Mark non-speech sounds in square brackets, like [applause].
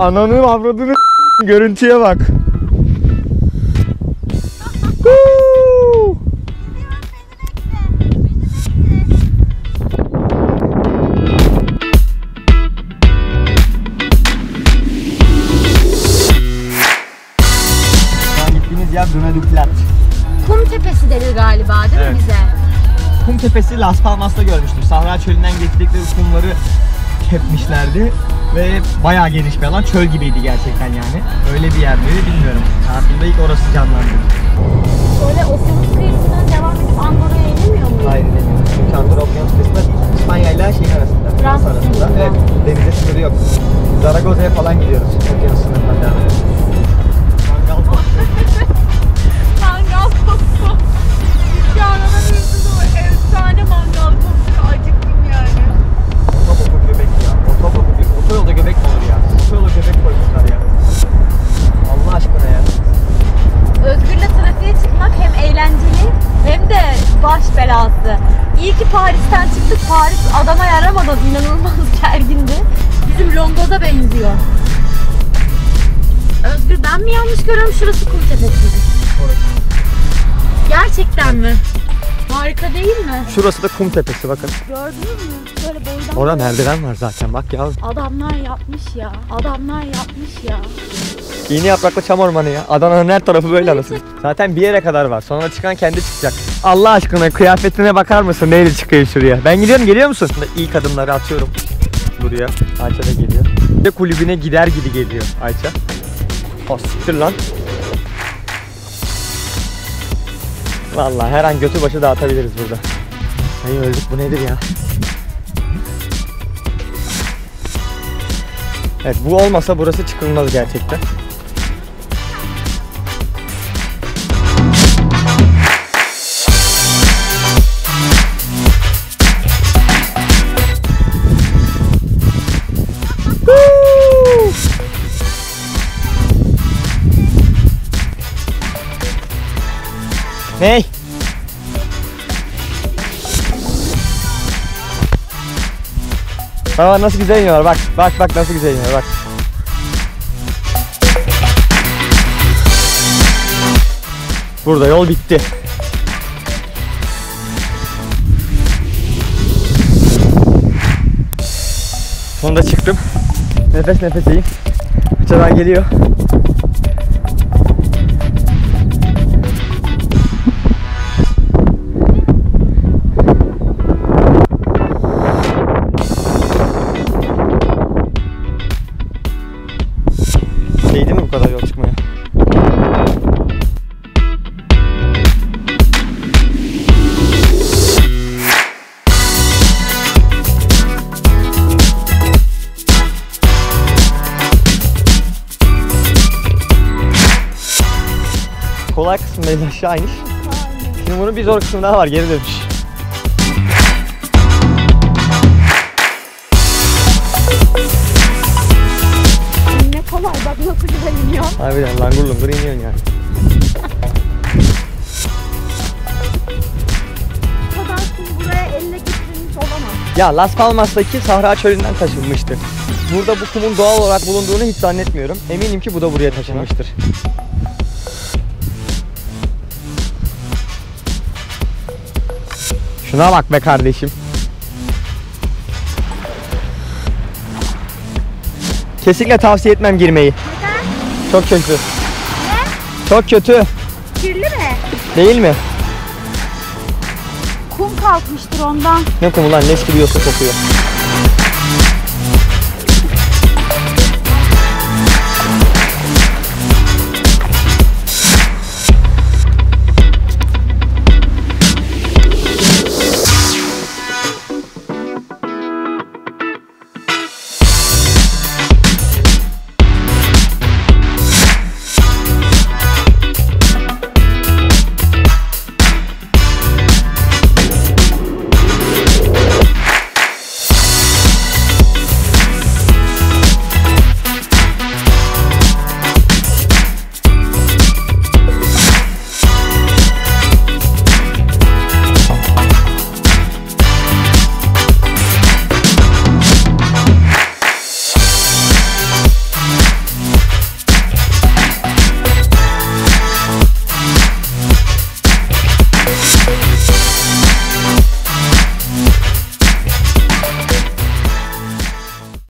Ananın avradını görüntüye bak. Yer Dönedüklat. Kum tepesi dedi galiba değil Evet. mi bize? Kum tepesi Las Palmas'ta görmüştüm. Sahra çölünden getirdikleri kumları kepmişlerdi. Ve bayağı geniş bir alan. Çöl gibiydi gerçekten yani. Öyle bir yer miydi bilmiyorum. Hayatımda ilk orası canlandı. Böyle okyanus kıyısından devam edip Andorra'ya inemiyor muyuz? Hayır İyi ki Paris'ten çıktık. Paris adama yaramadan inanılmaz [laughs] gergindi. Bizim Longo'da benziyor. Özgür ben mi yanlış görüyorum? Şurası kum tepesi. mi? Orası. Gerçekten mi? Harika değil mi? Şurası da kum tepesi bakın. Gördünüz mü? Böyle boydan Orada merdiven var zaten bak ya. Adamlar yapmış ya. Adamlar yapmış ya. Yeni yapraklı çam ormanı ya. Adana'nın her tarafı böyle anasını. Zaten bir yere kadar var. Sonra çıkan kendi çıkacak. Allah aşkına kıyafetine bakar mısın? Neyle çıkıyor şuraya? Ben gidiyorum geliyor musun? İlk adımları atıyorum. Buraya. Ayça da geliyor. Bir de kulübüne gider gibi geliyor Ayça. O siktir lan. Vallahi her an götü başı dağıtabiliriz burada. Ay öldük bu nedir ya? Evet bu olmasa burası çıkılmaz gerçekten. Ney? Bak nasıl güzel iniyorlar bak. Bak bak nasıl güzel iniyorlar bak. Burada yol bitti. Sonunda çıktım. Nefes nefeseyim. Uçadan geliyor. Kolay kısımdayız aşağı iniş. Şimdi bunun bir zor kısmı daha var geri dönüş. Ne kolay bak nasıl güzel iniyor. Harbiden langur lungur iniyorsun yani. Bu kadar kum buraya elle getirilmiş olamaz. Ya Las Palmas'taki Sahra Çölü'nden taşınmıştı. Burada bu kumun doğal olarak bulunduğunu hiç zannetmiyorum. Eminim ki bu da buraya taşınmıştır. Şuna bak be kardeşim. Kesinlikle tavsiye etmem girmeyi. Neden? Çok kötü. Ne? Çok kötü. Kirli mi? Değil mi? Kum kalkmıştır ondan. Ne kumu lan leş gibi yosun kokuyor.